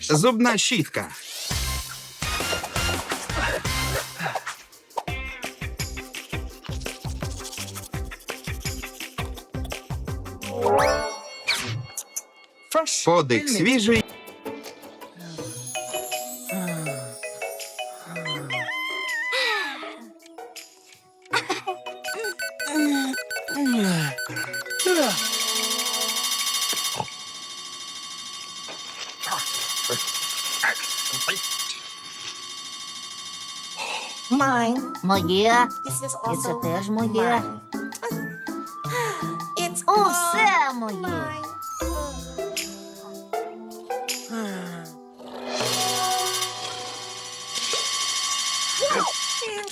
Зубна щітка. Подих свіжий. Моє. І це теж моє. Усе моє.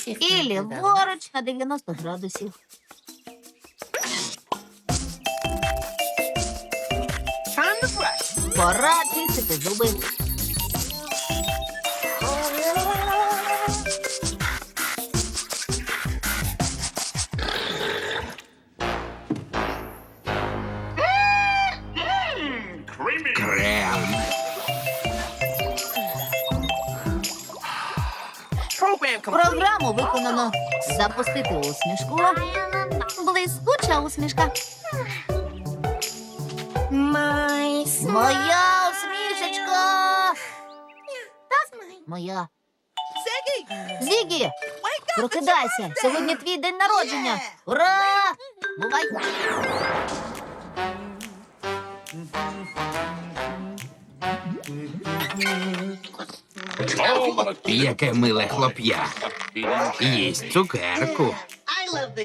І ліворуч на 90 градусів. Пора чистити зуби. Крем. Програму виконано. Запустити усмішку. Блискуча усмішка. Моя усмішечка. Моя. Зігі, прокидайся. Сьогодні твій день народження. Ура! Бувай. Яке миле хлоп'я. Їсть цукерку.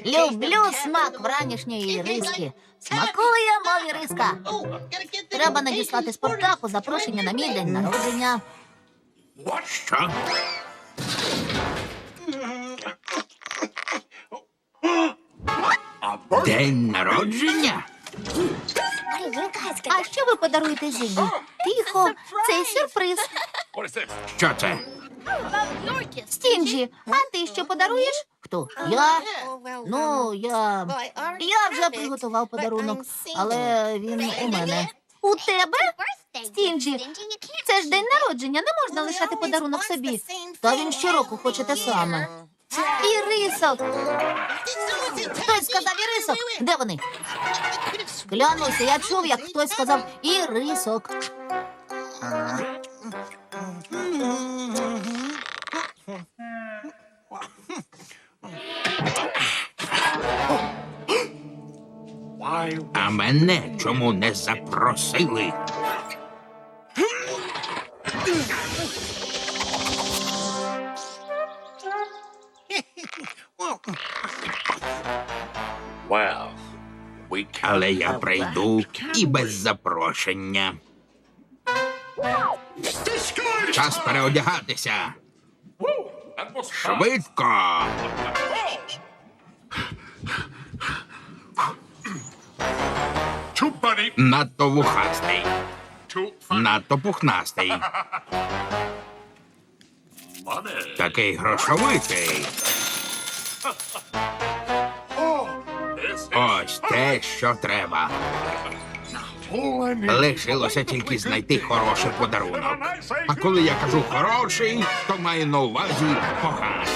Люблю смак вранішньої риски. Смакує, мов іриска. Треба надіслати Спартаку запрошення на мій день народження. Що? День народження? А що ви подаруєте Зігі? Тихо, це сюрприз. Що це? Стінджі, а ти що подаруєш? Хто? Я? Ну, я. Я вже приготував подарунок, але він у мене. У тебе? Стінджі, це ж день народження, не можна лишати подарунок собі. Та він щороку хоче те саме. Ірисок! Хтось сказав ірисок. Де вони? Клянуся, я чув, як хтось сказав ірисок. А мене чому не запросили? Але я прийду і без запрошення. Час переодягатися. Швидко. Надто вухастий, надто пухнастий, такий грошовитий. Ось те, що треба. Лишилося тільки знайти хороший подарунок. А коли я кажу хороший, то маю на увазі поганий.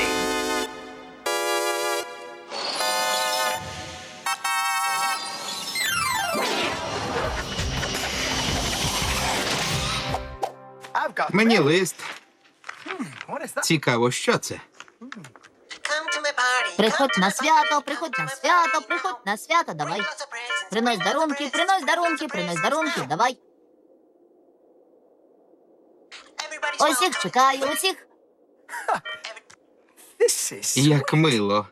Мені лист. Цікаво, що це? Приходь на свято, приходь на свято, приходь на свято, давай. Принось дарунки, принось дарунки, принось дарунки, давай. Усіх чекаю, усіх. Як мило.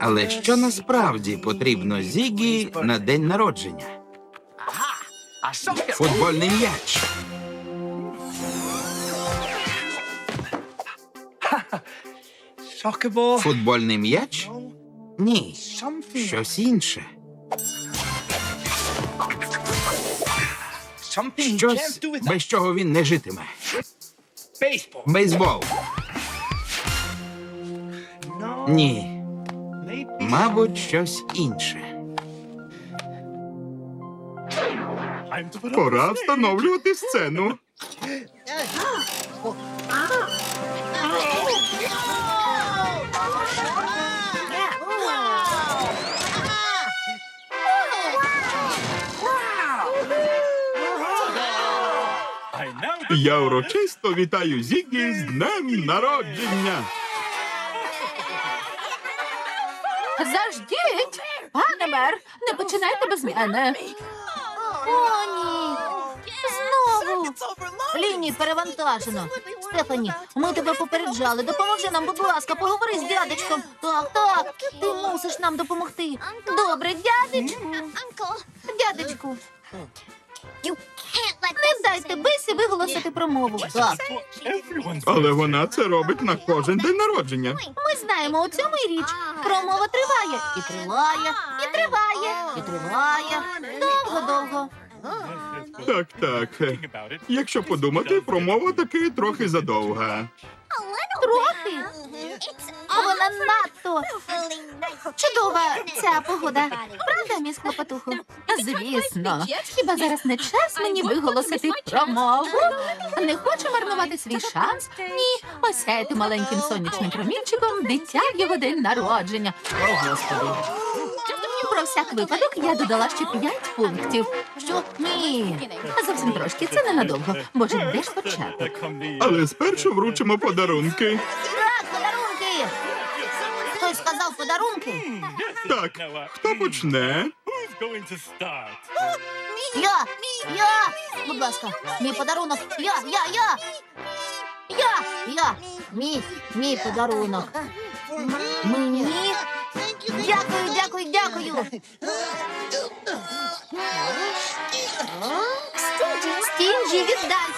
Але що насправді потрібно Зігі на день народження? Футбольний м'яч. Футбольний м'яч? Ні, щось інше. Щось, без чого він не житиме. Бейсбол. Ні. Мабуть, щось інше. Пора встановлювати сцену. Я урочисто вітаю Зігі з днем народження. Заждіть! Пане мер, не починайте без мене. О, ні. Знову. Лінії перевантажено. Стефані, ми тебе попереджали. Допоможи нам, будь ласка, поговори з дядечком. Так, так. Ти мусиш нам допомогти. Добре, дядечку. Дядечку, не дайте Бесі виголосити промову. Так, Але вона це робить на кожен день народження. ми знаємо, у цьому і річ. Промова триває. І триває, і триває, і триває. Довго-довго. Так, так. Якщо подумати, промова таки трохи задовга. Трохи. Вона надто чудова ця погода. Правда, міс Хлопотуху? Звісно, хіба зараз не час мені виголосити промову? Не хочу марнувати свій шанс. Ні, осяяти маленьким сонячним промінчиком дитя в його день народження. О, господи. Про всяк випадок я додала ще п'ять пунктів. Що? Ні. Зовсім трошки, це ненадовго. Боже, де ж почати? Але спершу вручимо подарунки. Так, подарунки. Хтось сказав подарунки? Так, хто почне? Я! Я! Будь ласка, мій подарунок. Я, я, я! Я! Я! Мій, мій подарунок. Мені? Дякую, дякую, дякую. Стінджі, віддай.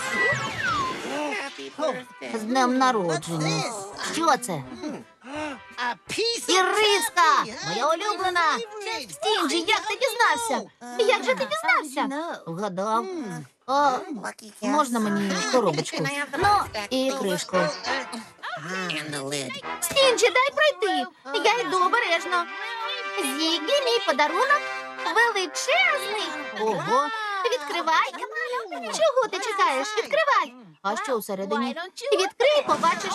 З днем народження. Що це? Іриска! Моя улюблена! Стінджі, як ти дізнався? Як же ти дізнався? Вгадав. А, можна мені коробочку? Ну, і кришку. Стінджі, дай пройти. Я йду обережно. Зігі, мій подарунок величезний. Ого, відкривай. Чого ти чекаєш? Відкривай. А що всередині? Відкрий, побачиш.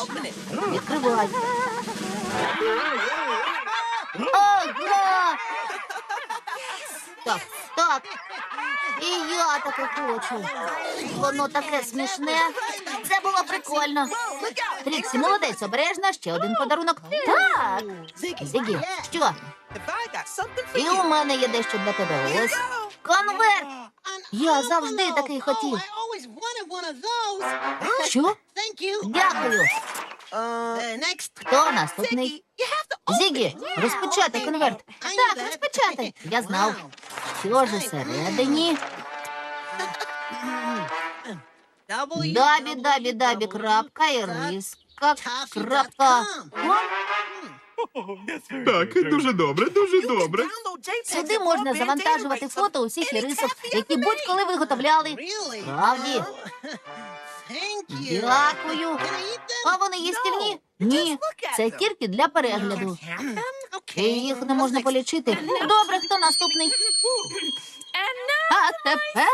Відкривай. Ого! Так, так. І я таке хочу. Воно таке смішне. Це було прикольно. Тріксі, молодець, обережно, ще один подарунок. Так. Зігі, що? І у мене є дещо для тебе. Ось конверт. Я завжди такий хотів. Що? Дякую. Хто наступний? Зігі, розпечатай конверт. Так, розпечатай. Я знав. Що ж усередині? Дабі, дабі, дабі, крапка, іриска, крапка. Так, дуже добре, дуже добре. Сюди можна завантажувати фото усіх ірисок, які будь-коли виготовляли. Правді. Дякую. А вони їстівні? Ні, це тільки для перегляду. І їх не можна полічити. Добре, хто наступний? А тепер.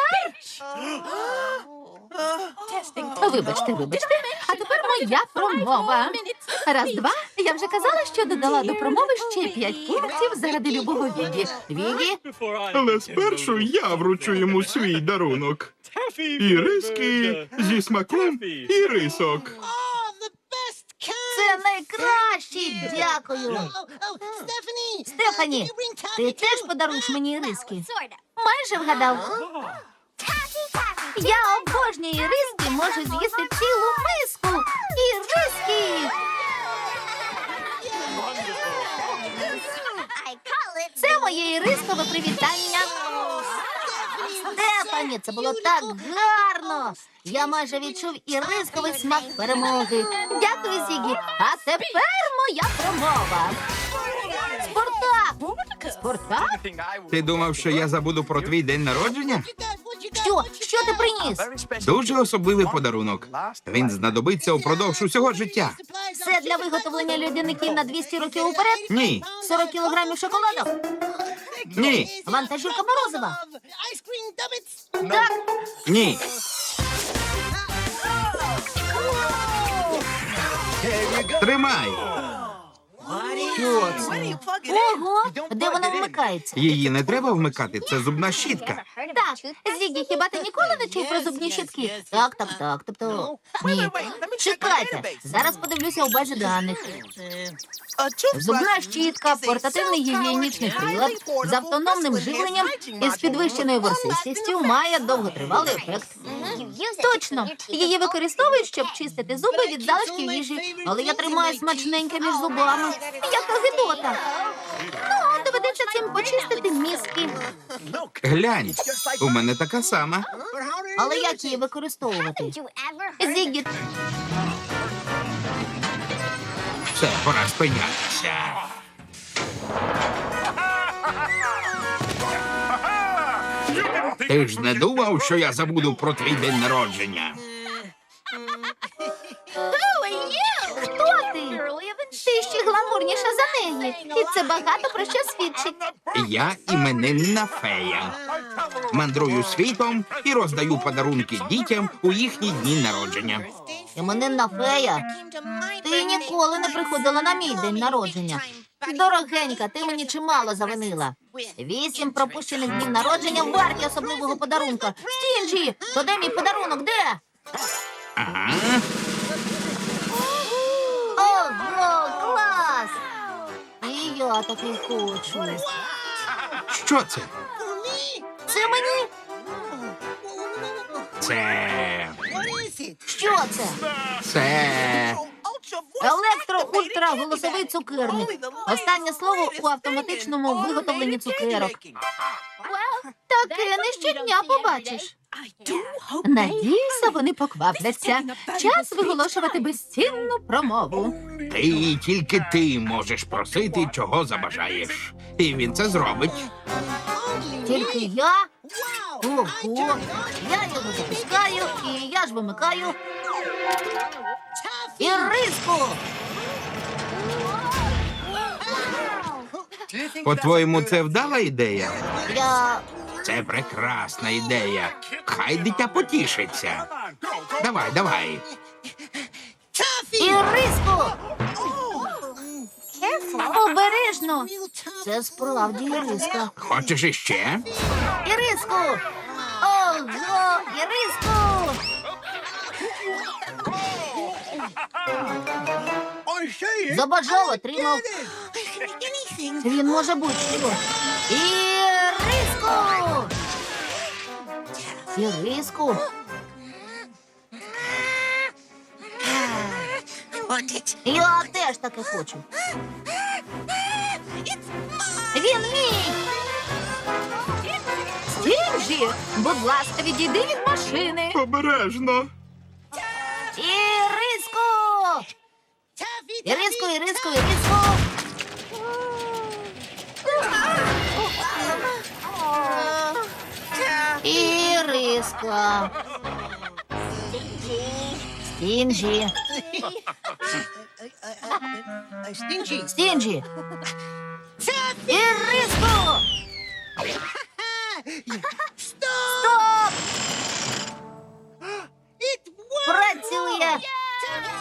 Вибачте, вибачте. А тепер моя промова. Раз, два. Я вже казала, що додала до промови ще п'ять пунктів заради любого віді. Вігі? Але спершу я вручу йому свій дарунок. Іриски зі смаком ірисок. Це найкращі. Дякую. Стефані, ти теж подаруєш мені іриски? Майже вгадав. Я обожнюю іриски, можу з'їсти цілу миску. Іриски! Це моє ірискове привітання. Це було так гарно. Я майже відчув і рисковий смак перемоги. Дякую, Зігі. А тепер моя промова. Спартак! Спортак? Ти думав, що я забуду про твій день народження? Що? Що ти приніс? Дуже особливий подарунок. Він знадобиться упродовж усього життя. Це для виготовлення людяників на 200 років уперед? Ні, 40 кілограмів шоколаду? ні, Вантажівка морозива? Так. ні. Тримай. Що це? Ого, де вона вмикається? Її не треба вмикати, це зубна щітка. Так, Зігі, хіба ти ніколи не чув про зубні щітки? Так, так, так. Тобто, ні. Чекайте, зараз подивлюся у базі даних. Зубна щітка, портативний гігієнічний прилад з автономним живленням і з підвищеною ворсистістю має довготривалий ефект. Точно, її використовують, щоб чистити зуби від залишків їжі, але я тримаю смачненьке між зубами. Яка гидота. Ну, доведеться цим почистити мізки. Глянь, у мене така сама. Але як її використовувати? Зігі, Все, пора спинятися. Ти ж не думав, що я забуду про твій день народження. Неї. І це багато про що свідчить. Я іменинна фея. Мандрую світом і роздаю подарунки дітям у їхні дні народження. Іменинна фея. Ти ніколи не приходила на мій день народження. Дорогенька, ти мені чимало завинила. Вісім пропущених днів народження варті особливого подарунка. Стінджі, то де мій подарунок? Де? Ага. Я такий хочу. Що це? Це мені? Це. Що це? Це. Електро ультра голосовий цукерник. Останнє слово у автоматичному виготовленні цукерок. Таке не щодня побачиш. Надіюся, вони поквапляться. Час виголошувати безцінну промову. Ти і тільки ти можеш просити, чого забажаєш. І він це зробить. Тільки я. Ого, я його запускаю і я ж вимикаю. І риску. По-твоєму, це вдала ідея? Я Це прекрасна ідея. Хай дитя потішиться. Давай, давай. і риску. Обережно. Це справді іриска. Хочеш іще? Іриску! Ого, Іриску! Забажав, отримав. Він може будь-що. Іриску! Іриску! Я теж таке хочу. Він мій! Стінджі, будь ласка, відійди від машини. Обережно. Іриску! Іриску, Іриску, Іриску! Іриска. Стінджі. Стінджі. Іриску! Стоп! Працює!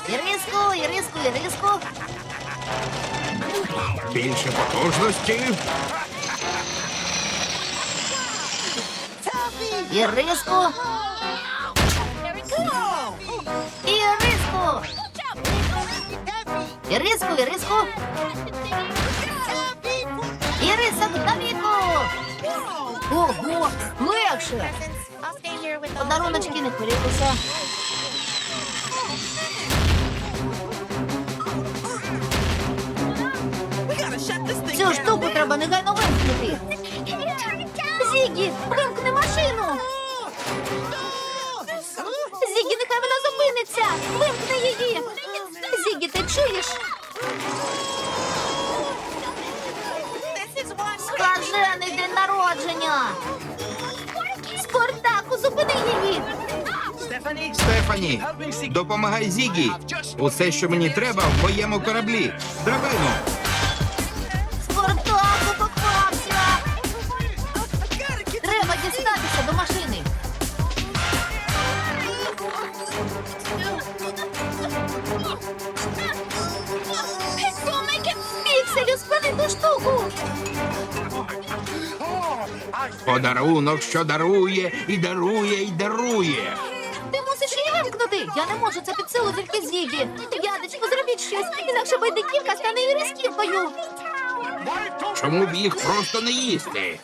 Іриску, Іриску, Іриску. Більше потужності. Іриску. Іриску. Іриску, Іриску. Ірисок на віку. Ого, легше. Подаруночки не хвилюйтеся. Вимкнути. Зігі, вимкни машину. Зігі, нехай вона зупиниться. Вимкни її. Зігі, ти чуєш? Скажений день народження. Спартаку. Зупини її! Стефані, допомагай Зігі. Усе, що мені треба, в моєму кораблі. Драбину. Дістатися до машини. Пікселю, спини ту штуку! Подарунок, що дарує, і дарує, і дарує. Ти мусиш її вимкнути. Я не можу це під силу тільки зігі. Ядечко, зробіть щось, інакше байдиківка стане і ірисківкою. Чому б їх просто не їсти?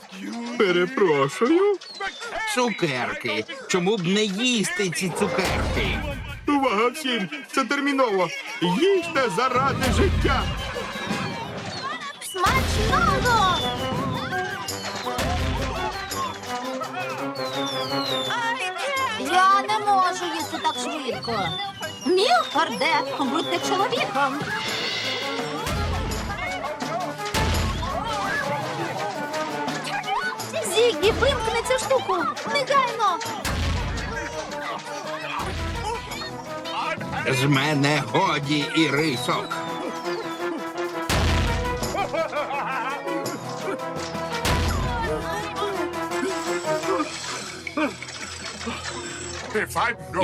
Перепрошую. Цукерки. Чому б не їсти ці цукерки? Увага всім! Це терміново! Їжте заради життя! Смачного! Я не можу їсти так швидко. Мілфорде, будьте чоловіком. Зіггі, вимкни цю штуку! Негайно! З мене годі і рисок.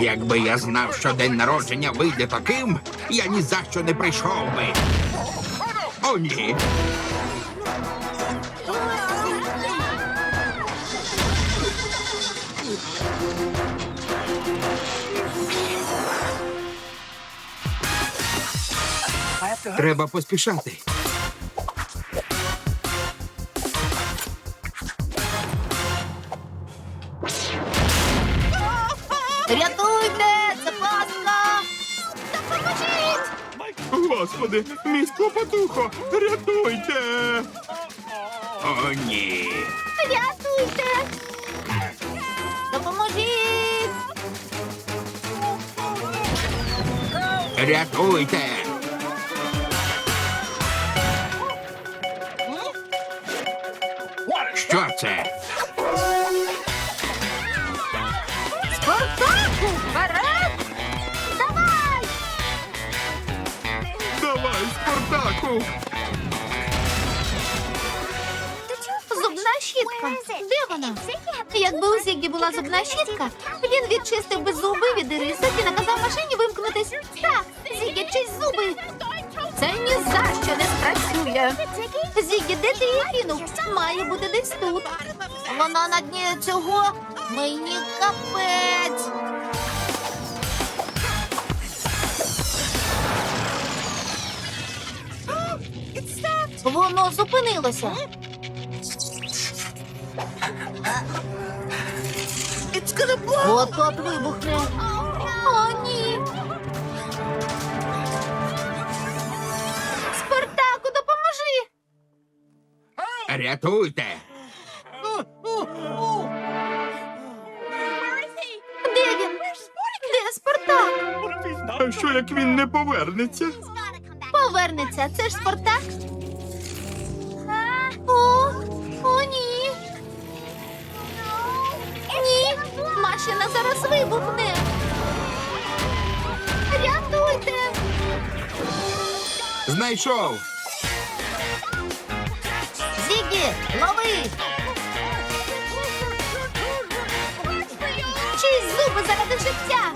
Якби я знав, що день народження вийде таким, я ні за що не прийшов би. О, ні. Треба поспішати. Рятуйте! Це! Допоможіть! Господи, мій клопотухо, рятуйте! О, ні. Рятуйте! Допоможіть! Рятуйте! Зубна щітка. Де вона? Якби у Зіггі була зубна щітка, він відчистив би зуби від ірисок і наказав машині вимкнутись. Так, Зіггі, чисть зуби. Це ні за що не спрацює. Зіггі, де ти її кинув? Має бути десь тут. Вона на дні цього. Мені капець. Воно зупинилося. От-от вибухне. О, ні. Спартаку, допоможи. Рятуйте! Де він? Де Спартак? А що як він не повернеться? Повернеться. Це ж Спартак. О, о, ні. Ні, машина зараз вибухне. Рятуйте. Знайшов! Зігі, лови! Чисть зуби заради життя!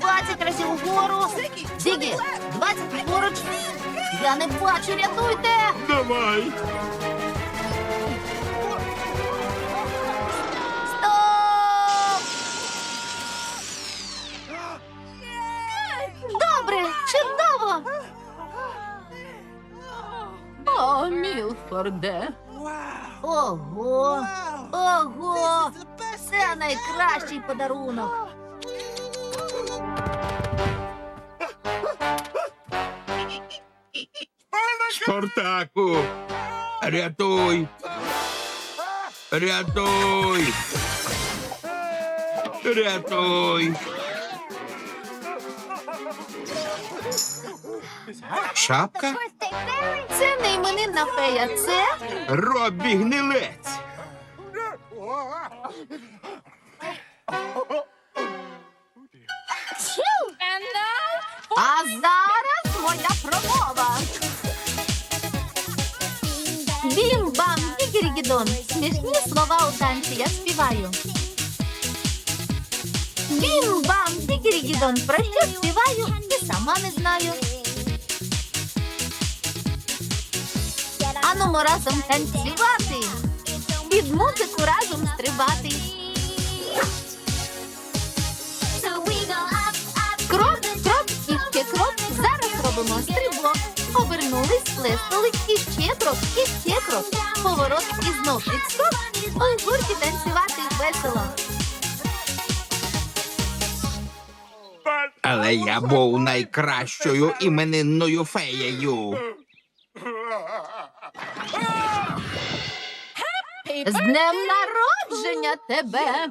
Двадцять разів угору! Зігі, двадцять поруч! Я не бачу, рятуйте! Давай! Чудово! О, Мілфорде. Ого! Ого! Це найкращий подарунок! Спартаку! Рятуй! Рятуй! Рятуй! Шапка? Це не іменинна фея, це Робі гнилець. А зараз моя промова. Бім-бам, дігірігідон. Смішні слова у танці я співаю. Бім-бам, дігірігідон. Про що співаю? І сама не знаю. Анумо разом танцювати. Під музику разом стрибати. Крок, крок, і ще крок. Зараз робимо стрибок. Обернулись, плеснули, і ще крок, і ще крок. Поворот і знов підскок. У гурті танцювати весело. Але я був найкращою іменинною феєю. З днем народження тебе!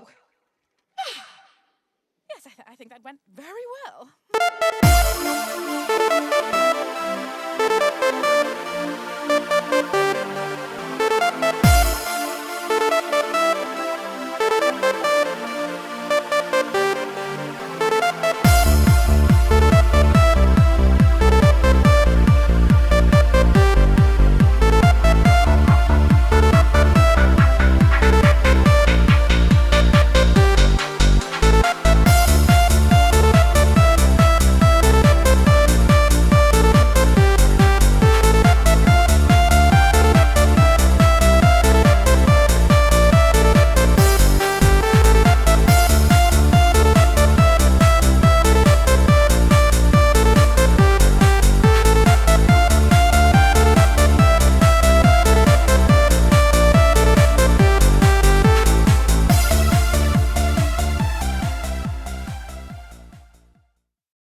I think that went very well.